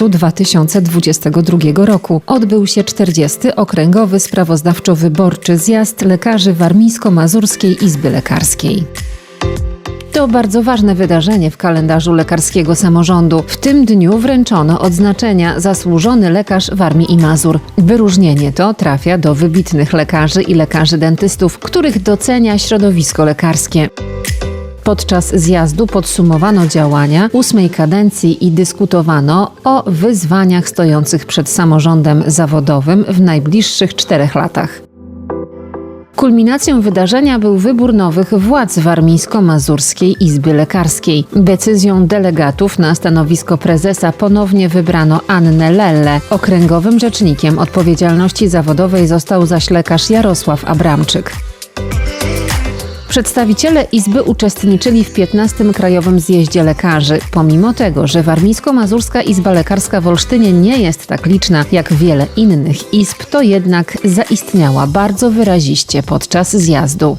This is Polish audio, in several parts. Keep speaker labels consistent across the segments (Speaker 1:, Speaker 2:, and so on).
Speaker 1: marcu 2022 roku odbył się 40. Okręgowy Sprawozdawczo-Wyborczy Zjazd Lekarzy Warmińsko-Mazurskiej Izby Lekarskiej. To bardzo ważne wydarzenie w kalendarzu lekarskiego samorządu. W tym dniu wręczono odznaczenia Zasłużony lekarz Warmii i Mazur. Wyróżnienie to trafia do wybitnych lekarzy i lekarzy dentystów, których docenia środowisko lekarskie. Podczas zjazdu podsumowano działania ósmej kadencji i dyskutowano o wyzwaniach stojących przed samorządem zawodowym w najbliższych czterech latach. Kulminacją wydarzenia był wybór nowych władz Warmińsko-Mazurskiej Izby Lekarskiej. Decyzją delegatów na stanowisko prezesa ponownie wybrano Annę Lelle. Okręgowym rzecznikiem odpowiedzialności zawodowej został zaś lekarz Jarosław Abramczyk. Przedstawiciele Izby uczestniczyli w 15. Krajowym Zjeździe Lekarzy. Pomimo tego, że Warmińsko-Mazurska Izba Lekarska w Olsztynie nie jest tak liczna jak wiele innych izb, to jednak zaistniała bardzo wyraziście podczas zjazdu.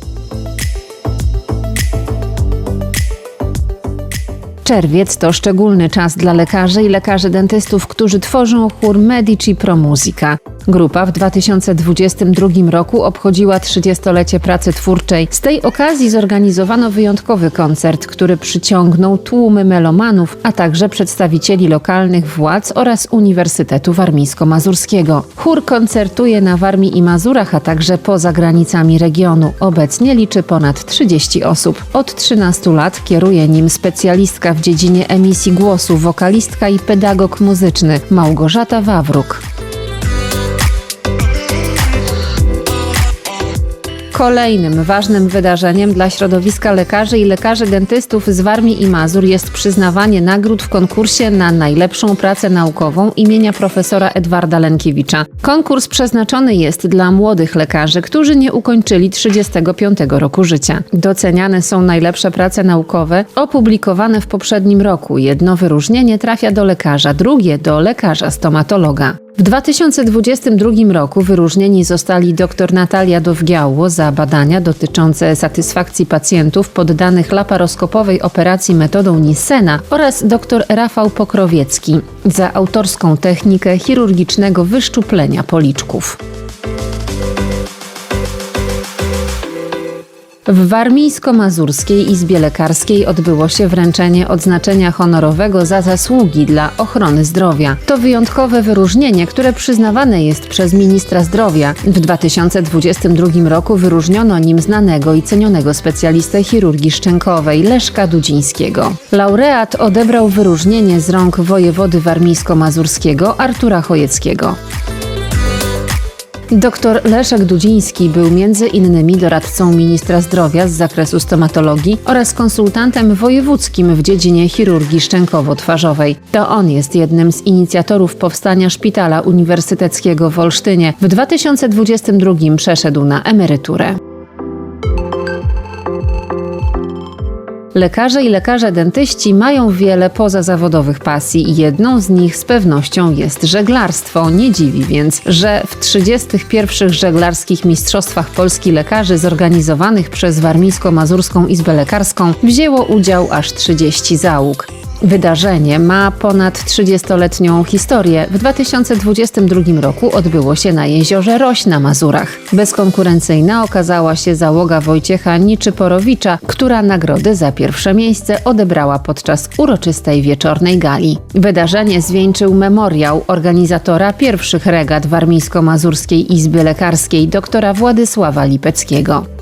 Speaker 1: Czerwiec to szczególny czas dla lekarzy i lekarzy dentystów, którzy tworzą chór Medici Pro Musica. Grupa w 2022 roku obchodziła 30-lecie pracy twórczej. Z tej okazji zorganizowano wyjątkowy koncert, który przyciągnął tłumy melomanów, a także przedstawicieli lokalnych władz oraz Uniwersytetu Warmińsko-Mazurskiego. Chór koncertuje na Warmii i Mazurach, a także poza granicami regionu. Obecnie liczy ponad 30 osób. Od 13 lat kieruje nim specjalistka w dziedzinie emisji głosu, wokalistka i pedagog muzyczny Małgorzata Wawruk. Kolejnym ważnym wydarzeniem dla środowiska lekarzy i lekarzy dentystów z Warmii i Mazur jest przyznawanie nagród w konkursie na najlepszą pracę naukową imienia profesora Edwarda Lenkiewicza. Konkurs przeznaczony jest dla młodych lekarzy, którzy nie ukończyli 35 roku życia. Doceniane są najlepsze prace naukowe opublikowane w poprzednim roku. Jedno wyróżnienie trafia do lekarza, drugie do lekarza stomatologa. W 2022 roku wyróżnieni zostali dr Natalia Dowgiało za badania dotyczące satysfakcji pacjentów poddanych laparoskopowej operacji metodą Nissena oraz dr Rafał Pokrowiecki za autorską technikę chirurgicznego wyszczuplenia policzków. W Warmińsko-Mazurskiej Izbie Lekarskiej odbyło się wręczenie odznaczenia honorowego za zasługi dla ochrony zdrowia. To wyjątkowe wyróżnienie, które przyznawane jest przez ministra zdrowia. W 2022 roku wyróżniono nim znanego i cenionego specjalistę chirurgii szczękowej Leszka Dudzińskiego. Laureat odebrał wyróżnienie z rąk wojewody warmińsko-mazurskiego Artura Chojeckiego. Dr Leszek Dudziński był między innymi doradcą ministra zdrowia z zakresu stomatologii oraz konsultantem wojewódzkim w dziedzinie chirurgii szczękowo-twarzowej. To on jest jednym z inicjatorów powstania Szpitala Uniwersyteckiego w Olsztynie. W 2022 przeszedł na emeryturę. Lekarze i lekarze dentyści mają wiele pozazawodowych pasji i jedną z nich z pewnością jest żeglarstwo. Nie dziwi więc, że w 31. żeglarskich Mistrzostwach Polski Lekarzy zorganizowanych przez Warmińsko-Mazurską Izbę Lekarską wzięło udział aż 30 załóg. Wydarzenie ma ponad 30-letnią historię. W 2022 roku odbyło się na jeziorze Roś na Mazurach. Bezkonkurencyjna okazała się załoga Wojciecha Niczyporowicza, która nagrody za pierwsze miejsce odebrała podczas uroczystej wieczornej gali. Wydarzenie zwieńczył memoriał organizatora pierwszych regat Warmińsko-Mazurskiej Izby Lekarskiej doktora Władysława Lipeckiego.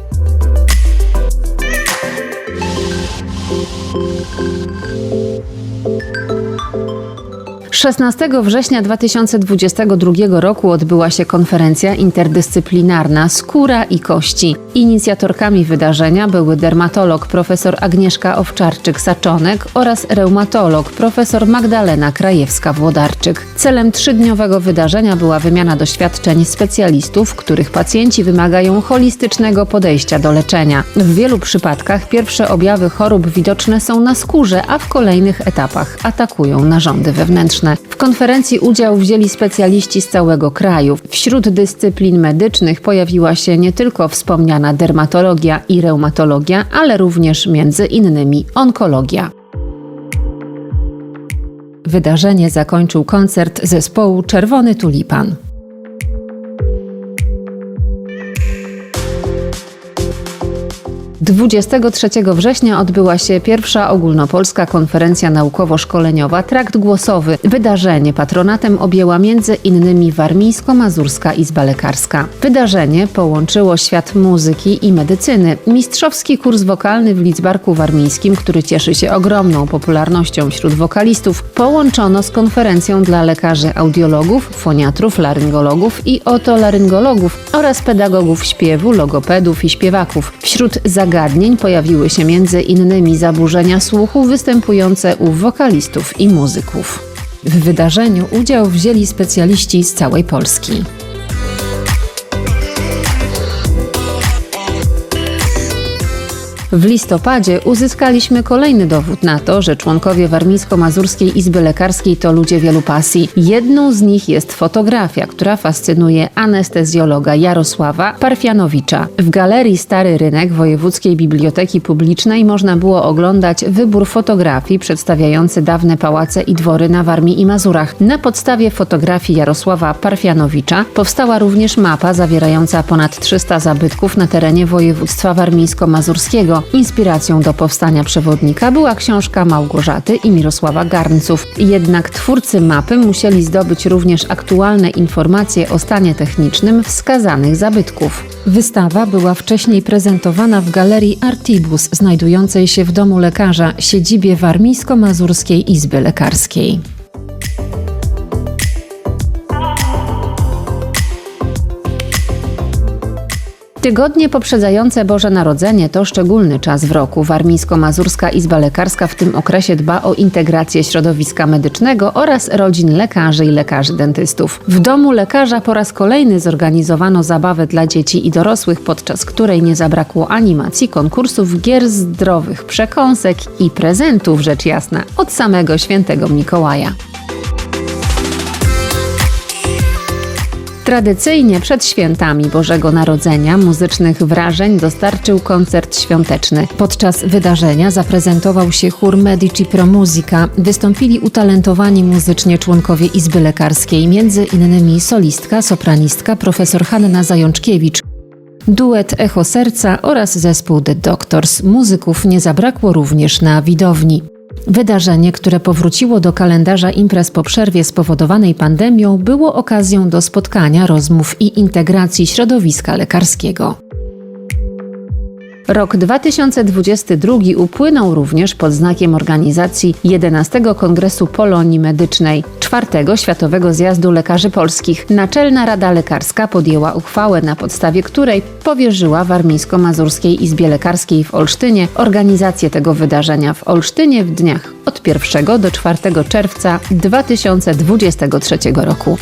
Speaker 1: 16 września 2022 roku odbyła się konferencja interdyscyplinarna Skóra i Kości. Inicjatorkami wydarzenia były dermatolog profesor Agnieszka Owczarczyk-Saczonek oraz reumatolog profesor Magdalena Krajewska-Włodarczyk. Celem trzydniowego wydarzenia była wymiana doświadczeń specjalistów, których pacjenci wymagają holistycznego podejścia do leczenia. W wielu przypadkach pierwsze objawy chorób widoczne są na skórze, a w kolejnych etapach atakują narządy wewnętrzne. W konferencji udział wzięli specjaliści z całego kraju. Wśród dyscyplin medycznych pojawiła się nie tylko wspomniana dermatologia i reumatologia, ale również między innymi onkologia. Wydarzenie zakończył koncert zespołu Czerwony Tulipan. 23 września odbyła się pierwsza ogólnopolska konferencja naukowo-szkoleniowa Trakt Głosowy. Wydarzenie patronatem objęła innymi Warmińsko-Mazurska Izba Lekarska. Wydarzenie połączyło świat muzyki i medycyny. Mistrzowski kurs wokalny w Lidzbarku Warmińskim, który cieszy się ogromną popularnością wśród wokalistów, połączono z konferencją dla lekarzy audiologów, foniatrów, laryngologów i otolaryngologów oraz pedagogów śpiewu, logopedów i śpiewaków. Wśród zagadnień zagadnień pojawiły się między innymi zaburzenia słuchu występujące u wokalistów i muzyków. W wydarzeniu udział wzięli specjaliści z całej Polski. W listopadzie uzyskaliśmy kolejny dowód na to, że członkowie Warmińsko-Mazurskiej Izby Lekarskiej to ludzie wielu pasji. Jedną z nich jest fotografia, która fascynuje anestezjologa Jarosława Parfianowicza. W galerii Stary Rynek Wojewódzkiej Biblioteki Publicznej można było oglądać wybór fotografii przedstawiający dawne pałace i dwory na Warmii i Mazurach. Na podstawie fotografii Jarosława Parfianowicza powstała również mapa zawierająca ponad 300 zabytków na terenie województwa warmińsko-mazurskiego. Inspiracją do powstania przewodnika była książka Małgorzaty i Mirosława Garnców. Jednak twórcy mapy musieli zdobyć również aktualne informacje o stanie technicznym wskazanych zabytków. Wystawa była wcześniej prezentowana w galerii Artibus, znajdującej się w domu lekarza, siedzibie Warmińsko-Mazurskiej Izby Lekarskiej. Tygodnie poprzedzające Boże Narodzenie to szczególny czas w roku. Warmińsko-Mazurska Izba Lekarska w tym okresie dba o integrację środowiska medycznego oraz rodzin lekarzy i lekarzy dentystów. W domu lekarza po raz kolejny zorganizowano zabawę dla dzieci i dorosłych, podczas której nie zabrakło animacji, konkursów, gier zdrowych, przekąsek i prezentów, rzecz jasna, od samego świętego Mikołaja. Tradycyjnie przed świętami Bożego Narodzenia muzycznych wrażeń dostarczył koncert świąteczny. Podczas wydarzenia zaprezentował się chór Medici Pro Musica. Wystąpili utalentowani muzycznie członkowie Izby Lekarskiej, między innymi solistka, sopranistka profesor Hanna Zajączkiewicz, duet Echo Serca oraz zespół The Doctors. Muzyków nie zabrakło również na widowni. Wydarzenie, które powróciło do kalendarza imprez po przerwie spowodowanej pandemią, było okazją do spotkania, rozmów i integracji środowiska lekarskiego. Rok 2022 upłynął również pod znakiem organizacji 11 Kongresu Polonii Medycznej, 4 Światowego Zjazdu Lekarzy Polskich. Naczelna Rada Lekarska podjęła uchwałę, na podstawie której powierzyła Warmińsko-Mazurskiej Izbie Lekarskiej w Olsztynie organizację tego wydarzenia w Olsztynie w dniach od 1 do 4 czerwca 2023 roku.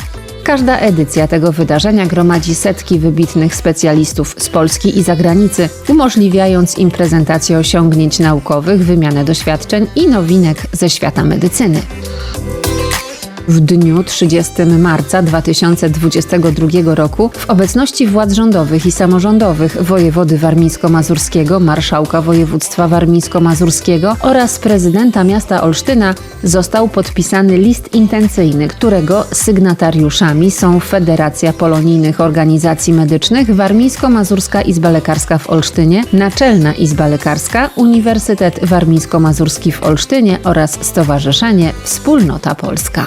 Speaker 1: Każda edycja tego wydarzenia gromadzi setki wybitnych specjalistów z Polski i zagranicy, umożliwiając im prezentację osiągnięć naukowych, wymianę doświadczeń i nowinek ze świata medycyny. W dniu 30 marca 2022 roku w obecności władz rządowych i samorządowych wojewody warmińsko-mazurskiego, marszałka województwa warmińsko-mazurskiego oraz prezydenta miasta Olsztyna został podpisany list intencyjny, którego sygnatariuszami są Federacja Polonijnych Organizacji Medycznych, Warmińsko-Mazurska Izba Lekarska w Olsztynie, Naczelna Izba Lekarska, Uniwersytet Warmińsko-Mazurski w Olsztynie oraz Stowarzyszenie Wspólnota Polska.